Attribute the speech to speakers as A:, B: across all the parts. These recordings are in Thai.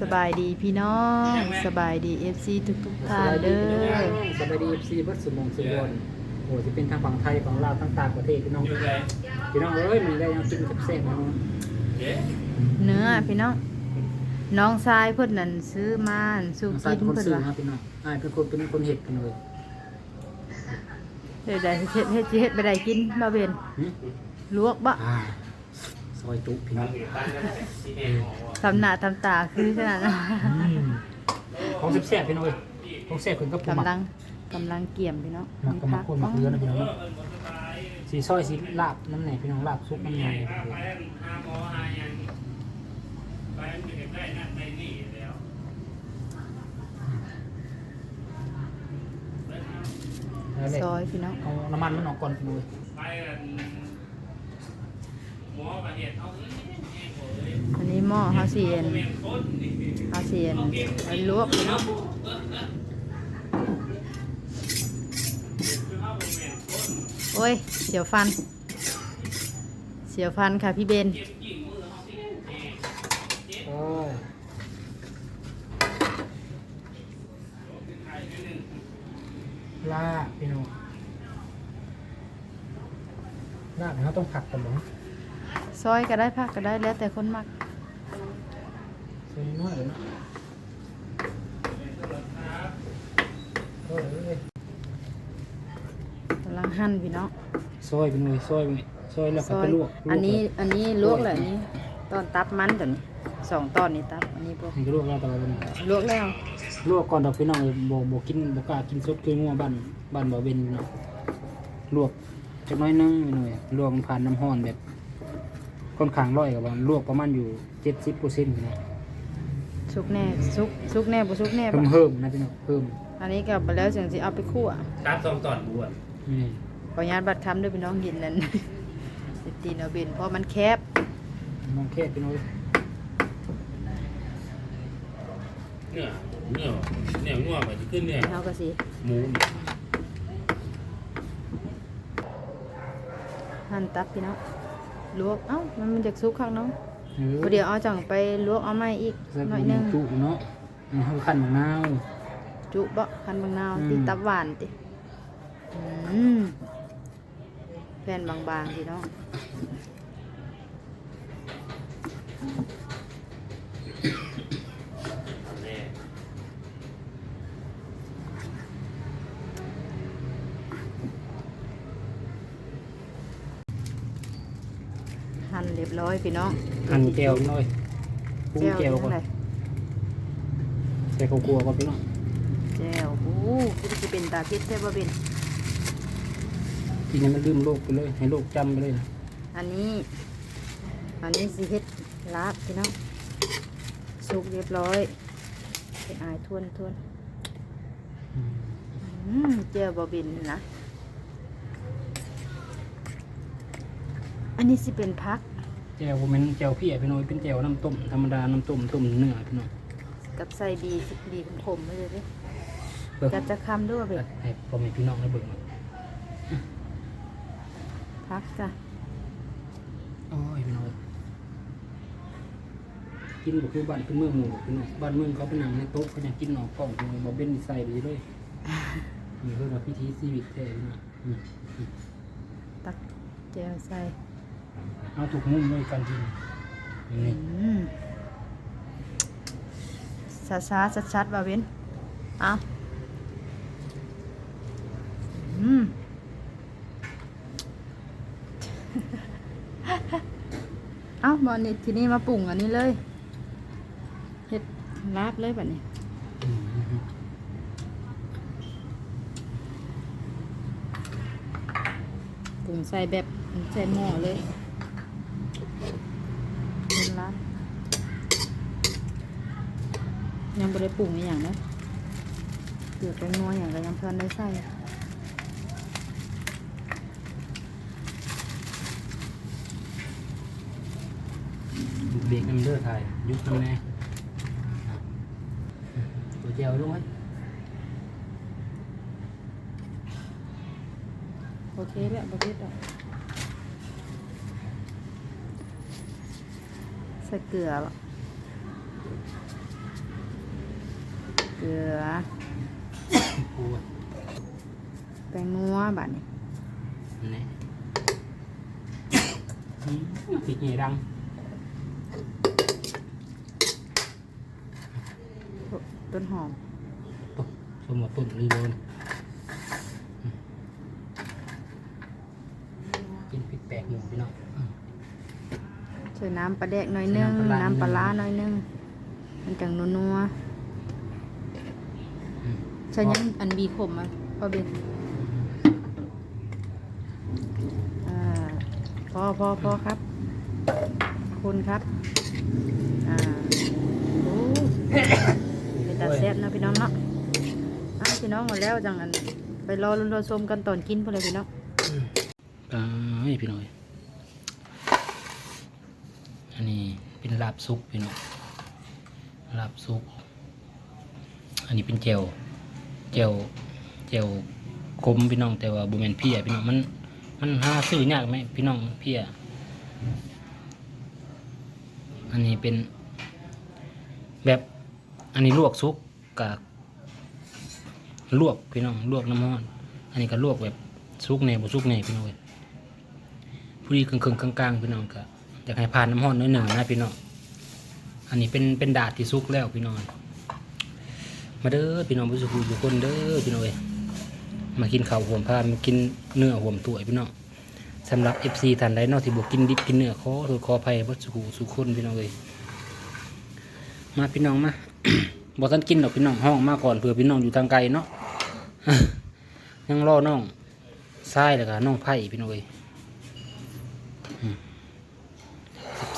A: สบายดีพี่น้องสบายดีเอฟซีทุกทุกๆท่านเด้อ
B: สบายดีเอฟซีวัดสมงสุวรรณโอ้จะเป็นทางฝั่งไทยฝั่งลาวทั้งต่างประเทศพี่น้องพี่น้องเอ้ยมันได้ยังกินกับแซ่บนะ
A: เนื้อพี่น้องน้องชายเพิ่นนั่นซื้อมาสู่
B: ใส่
A: กิน
B: คน
A: เพิ่น
B: ซื้อ
A: ว่า
B: นะพี่น้องอ่าเป็นคนเป็นคนเห็ดกันเลย
A: เฮ็ดได้เฮ็ดเฮ็ดสิเฮ็ดไปได้กินบ่เป็น
B: หึ
A: ลวกบ่
B: อ่า ซอยจุพี่น้อง
A: ทำหน้าทำตาคือขนาดนั้น
B: ของแซ่บๆพี่น้องเอ้ยของแซ่บขึ้นก็ปูหมัก
A: กำลังกำลังเกี่ยมพี่น้อง
B: หมักกับหมักคนหมักเรือนะพี่น้องเนาะสีซอยสีลาบน้ำไหนพี่น้องลาบซุปน้ำไหนแล้วแหละ
A: ซอยพี่น้อง
B: เอาน้ำมันมันออกก่อนพี่น้องเอ้ย
A: อันนี้หม้อเฮาสิเอ็นเฮาสิเอ็นไว้ลวกน้องโอ้ย เสียวฟัน เสียวฟันค่ะพี่เบน
B: ลาพี่น้องลาบเราต้องผักก่อนเหรอ
A: ซอยก็ได้ผักก็ได้แล้วแต่คนมัก
B: ใส่น้อยเลยเนาะโอ้ยเอ้ย
A: กำลังหั่นพี่น้อง
B: ซอยเป็นไงซอยเป็นไงซอยแล้ว
A: ซ
B: ก็
A: อ
B: ไป
A: ย
B: ลวก
A: อันนี้
B: ลวก
A: อันนี้ลวกแหละอันนี้ตอนตับมันตัวนี้สองตอนนี้ตับอันนี้พวก
B: ให้ก็ลวกแล้วแต่ว่าเป็น
A: ลวกแล้ว
B: ลวกก่อนดอกพี่น้องเลยบ่บ่กินบ่กล้ากินสดคืองัวบ้านบ้านบ่เว้นพี่น้องลวกจักหน้อยนึงพี่น้อยลวกผ่านน้ำร้อนแบบ ค่อนข้างร้อยกับว่าลวกประมาณอยู่70%พี่น้อง
A: สุกแน่สุกสุกแน่บ่สุกแน่
B: เพิ่
A: บ่
B: มเพิ่มนะพี่น้องเพิ่ม
A: อันนี้ก็ไปแล้วจังสิเอาไปคั่ว
C: ตามสองตอนบวช
B: นี่
A: ขออนุญาตบัตรคำด้วยพี่น้องเห็นนั่น สิตีนเอาเบนเพราะมันแคบ
B: มองแค่พี่น้อย
C: เนื้อเนื้อเนื้องัวไปที่ขึ้นเนื้อ
A: เฮาก็สิ
C: หมูนี่
A: หั่นตับพี่น้อง ลวกเอ้ามันมันจะสุกข้างน้อง
B: เออ
A: บ่เดี๋ยวเอาจังไปลวกเอาใหม่อีก
B: ใส่
A: หน่อย
B: ห
A: หนึง
B: จุเนาะนี่เฮาคั่นมะนาว
A: จุบ่คันบางนาว
B: อืม
A: ติตับหวานติอืมแผ่นบางๆพี่น้อง หั่นเรียบร้อยพี่น้อง
B: หั่นแก้วพี่น้อยปรุง
A: แก้ว
B: แก้วก่อน
A: เท่าไหร่
B: ใส่ข้าวคั่วก่อนพี่น้อง
A: แก้วโอ้คือสิเป็นตาพิษแท้บ่เป็น
B: กินให้มันลืมโลกไปเลย ให้โลกจำไปเลยนะ
A: อันนี้ อันนี้สิเฮ็ดลาบพี่น้องสุกเรียบร้อยไปอายทวนทวนอืมแก้วบ่เป็นนะ อันนี้สิเป็นพัก
B: แจ่วผมเป็นแจ่วเพี้ยพี่น้อยเป็นแจ่วน้ำต้มธรรมดาน้ำต้มต้มเนื้อพี่น้อย
A: กับใส่ดีดีขมๆไปเลยเด้
B: เพื่อ
A: จับจะคำด้วยเป็น
B: ให้พ่อแม่พี่น้องได้เบิ่ง
A: พักจ้ะ
B: โอ้ยพี่น้อยกินก็คือบ้านคือเมืองหมู่พี่น้อยบ้านเมืองเขาเป็นหนังในโต๊ะเขายังกินหนอกกล้องพี่น้อยบ่เป็นนิสัยดีเลยนี่คือว่าพิธีชีวิตแท้พี่น้อยอืม
A: ตักแก้วใส่
B: เอาถูกมุมด้วยกันกินนี่
A: ช้าช้าชัดชัดๆว่าเว้นเอาอืมเอาบอนี่ทีนี้มาปรุงอันนี้เลยเฮ็ดลาบเลยแบบนี้
B: อืม
A: ปรุ งใส่แบบใส่หม้อเลยเป็นลาบยังไม่ได้ปรุงอหย่างนะเกลือแป้งนัวอย่างก็ยังเพิ่นได้ใส่
B: เบรกน้ำเลือดไทยยุบน้ำแน่ตัวแจ่วลงไว้
A: โอเคแล้วบะเพ็ดอะใส่เกลือบ่เกลือ
B: โอ้ย
A: แป้งนัวบัดนี้
B: นี่อืมพริกเหนียดัง
A: ต้นหอม
B: ตุ๊บสมมติต้นรีโบนอืมกินพริกแปลก หมูพี่น้องอืม
A: ใส่น้ำปลาแดกหน่อยนึง
B: ใส่น้ำปลาร้า
A: น้ำปลาร้าหน่อยนึง มันจังนัว
B: อืม
A: ๆใส่ยังอันบีขมอะพ่อเบนอ่าพอพอพอครับ คุณครับอ่าโอ้เป็นตาแซ่บนะพี่น้องเนาะอะพี่น้องหมดแล้วจังอันไปรอลุ้นรอชมกันตอนกินพอเลยพี่น้อง
B: อ่าให้พี่หน่อย อันนี้เป็นลาบซุปพี่น้องลาบซุปอันนี้เป็นเจลเจลเจลกลมพี่น้องแต่ว่าบุเมนเพียพี่น้องมันมันหาซื้อยากไหมพี่น้องเพียอันนี้เป็นแบบอันนี้ลวกซุกกับลวกพี่น้องลวกน้ำมันอันนี้ก็ลวกแบบซุกแน่บ่ซุกแน่พี่น้องเว้ยผู้ดีครึ่งๆกลางๆพี่น้องก็อยากให้ผ่านน้ำร้อนน้อยหนึ่งนะพี่น้องอันนี้เป็นเป็นดาดที่ซุกแล้วพี่น้องมาเด้อพี่น้องผู้สุขทุกคนเด้อพี่น้องเอ้ยมากินข้าวห่วมพามากินเนื้อห่วมตัวพี่น้องสำหรับ FC ท่านใดนอกที่บ่กินดิบกินเนื้อขอโทษขออภัยบ่สุขสุขคนพี่น้องเอ้ยมาพี่น้องมาบ่ทันกินดอกพี่น้องห้องมาก่อนเผื่อพี่น้องอยู่ทางไกลเนาะยังรอน้องทรายแล้วก็น้องไผ่พี่น้องเอ้ย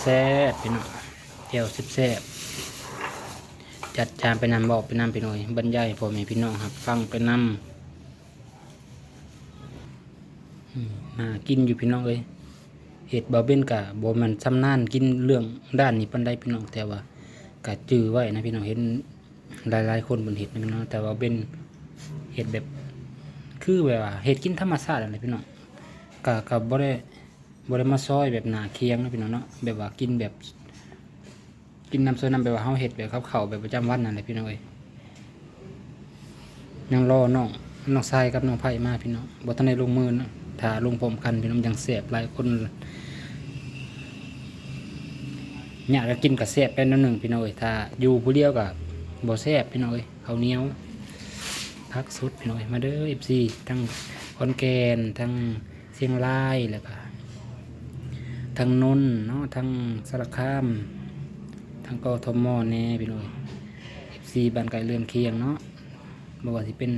B: แซ่บพี่น้องแก้วแซ่บจัดจานไปนำบอกไปนำไปหน่อยบรรยายพ่อแม่พี่น้องครับฟังไปนำอืมากินอยู่พี่น้องเลยเห็ดบาเบนกะบมันชำนาญกินเรื่องด้านนี้ปันได้พี่น้องแต่ว่ากะจือไว้นะพี่น้องเห็นหลายๆคนบนเห็ดนะพี่น้องแต่ว่าเป็นเห็ดแบบ คือแบบว่าเห็ดกินธรรมชาติอะไรพี่น้องกะกะบ่ได้ บ่ได้มาซอยแบบหนาเคียงนะพี่น้องเนาะแบบว่ากินแบบ กินน้ำโซน้ำแบบว่าเฮาเห็ดแบบเขาเข่าแบบประจำวันนั่นแหละพี่น้องเอ้ยยังรอน้องน้องทรายกับน้องไผ่มาพี่น้องบ่ทันได้ลงมือนะถ้าลงพร้อมกันพี่น้องยังแสบหลายคนเนี่ยก็กินกับแสบเป็นนิดหนึ่งพี่น้องเอ้ยถ้าอยู่ผู้เดียวกับบ่แสบพี่น้องเอ้ยข้าวเหนียวพักสุดพี่น้องเอ้ยมาเด้อ FC ทั้งขอนแกนทั้งเชียงรายแล้วก็ ทั้งนนท์เนาะทั้งสารคาม ทางกทมแน่พี่น้อยเอฟซีบ้านไก่เรือนเคียงเนาะบ่ว่าสิเป็น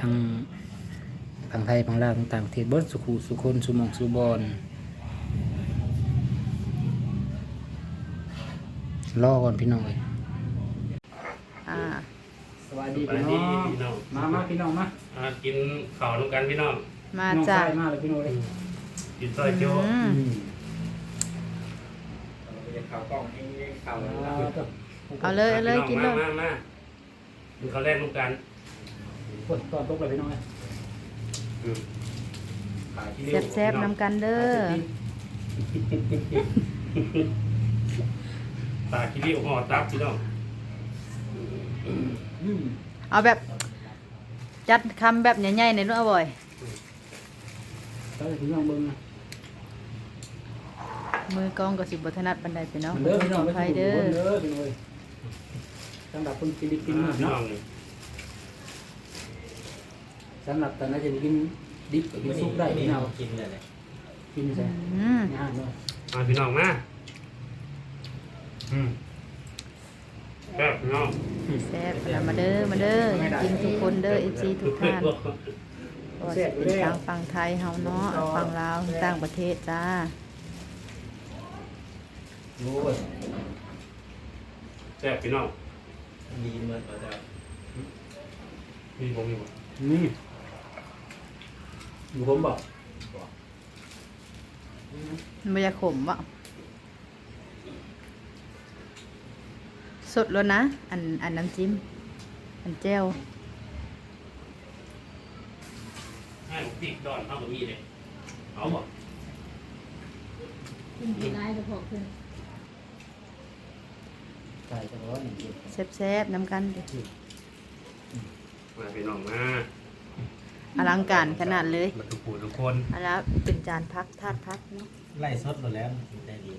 B: ทางฝั่งไทยฝั่งลาวต่างๆประเทศเบิดสุขุสุคนสุหมองสุบอนรอก่อนพี่น้องเอ้ย
A: อ่า
B: สวัสดี
C: สวัสดีพี่น้อง
B: มามาพี่น้องมา
C: อ่ากินข้าวด้วยกันพี่น้อง
A: มา
B: น้อง
A: จ้ะ
B: ชายมาเลยพี่น้องเลย
C: กินซอยโจ้
A: อืม เอาเลยเอาเลยกินเลย
C: มามามาดูเขาวแรกลูกกัน
B: ฝนตอนตกเลยพี่น้องเลย
C: อืมขาที่เรียก
A: แซ่บๆนำกันเด้อ
C: ตาขี้ริ้วห่อตับพี่น้อง
B: อืม
A: เอาแบบ จัดคำแบบใหญ่ๆในอยนู้นเอาบ่อย
B: ตอนนี้พี่น้องเบิ่งนะ
A: มือกองกับสิบทนัดบันไดไปเนาะ
B: เด้อพี่น้อง
A: ไฟเด้อ
B: เด้อพี่น้องเลยสำหรับคนฟิลิปปินส์
C: พี่น้
B: เนาะ
C: องนี่
B: สำหรับตอนนั้นจะกินดิบกินซุปได้พี่น้อง
D: กินเลยเลย
B: กินใช่
A: อืม
B: ง่ายเนาะ
C: มาพี่น้องมาอืมแซ่บพี่น้อง
A: แซ่บเอามาเด้อมาเด้ออยากกินทุกคนเด้อเอซีทุกท่านก็สิเป็นทางฝั่งไทยเฮาเนาะฝั่งลาวต่างประเทศจ้า
B: โอ้ย
C: แซ่บพี่น้อง
D: มีเหมือนว่าจะ
C: มีผมมีบ่
B: นี่อยู่ผมบอก
A: มันบ่อยากขมบ่สดแล้วนะ อันอันน้ำจิ้ม อันแจ่ว
C: ให้ผมติดดอนเอากับมีเลยเอาบ่
A: กินดีได้จะพอขึ้น
B: ตส่จะร้อนอย่างเดียว
A: แซ่บๆน้ำกันเด้อ
C: มาพี่น้องมา
A: อลังการขนาดเลย
C: มาทุกผู้ทุกคน
A: อันแล้วเป็นจานพักทาดพักเนาะ
D: ไล่สดหมดแล้วได้ดี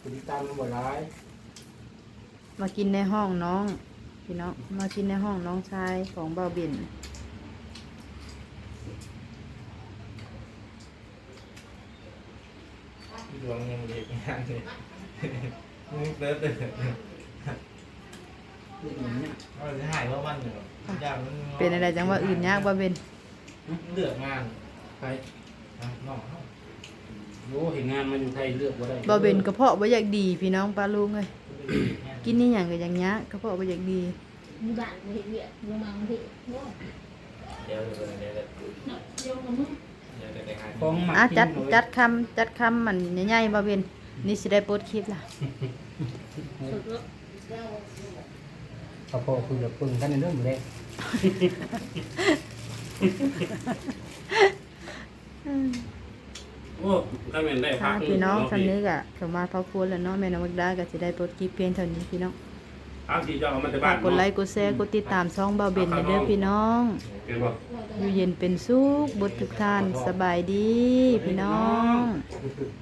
B: คุณตามบ่ร้าย
A: มากินในห้องน้องพี่น้องมากินในห้องน้องชายของเบาเบน
D: ดวงยังเด็กงานเลยมึงเติร์ดเลย
B: นี่อย่างเนี้ย
D: เราจะหายว่ามันอยู่อยากมัน
A: เป็นอะไรจังว่าอื่นยากเบาเบน
D: เลือกงาน
B: ไป
D: อะน้องเขา
B: โอ้เห็นงานมันอยู่ไทยเลือกบ่ได้
A: เบาเบนกระเพาะบ่อยากดีพี่น้องปลาลุงเลยกินนี่อย่างก็อย่างยากกระเพาะบ่อยากดี
E: มีบ้านมีเวียดมีมังที่โอ้
D: เดี๋ยวเดี๋ยวเดี๋ยวเดี๋ยว
E: เนาะเดี๋ยว กับมึง
D: เดี๋ยวเดี๋ยวงาน
B: ของหมัก
A: อะจัด
B: ทิ้งเลย
A: จัดคำจัดคำมันใหญ่ๆเบาเบนนี่สิได้โพสต์คลิปล่ะ
E: สุดแล้วเรา
B: เขาพอคุยกับปึงกันในเรื่องหมดเลย
C: โอ้ถ้าแม่นได้พั
A: ค่ะ
C: ก
A: พี่น้อง
C: เาะ
A: คันนี้ก็สมมาพระคุณแล้วเนาะแม่น้องมักดาก็สิได้โพสต์คลิปเพียงเท่านี้พี่น้อง
C: เอาที่เจ้าเอามาจาก
A: ฝา
C: บ้ากน
A: กดไลค์กดแชร์กดติดตามช่องเบาเบนเด้อพี่น้อง
C: เห็นบ่
A: อยู่เย็นเป็นสุขบดทุกท่านสบายดีพี่น้อง
B: เ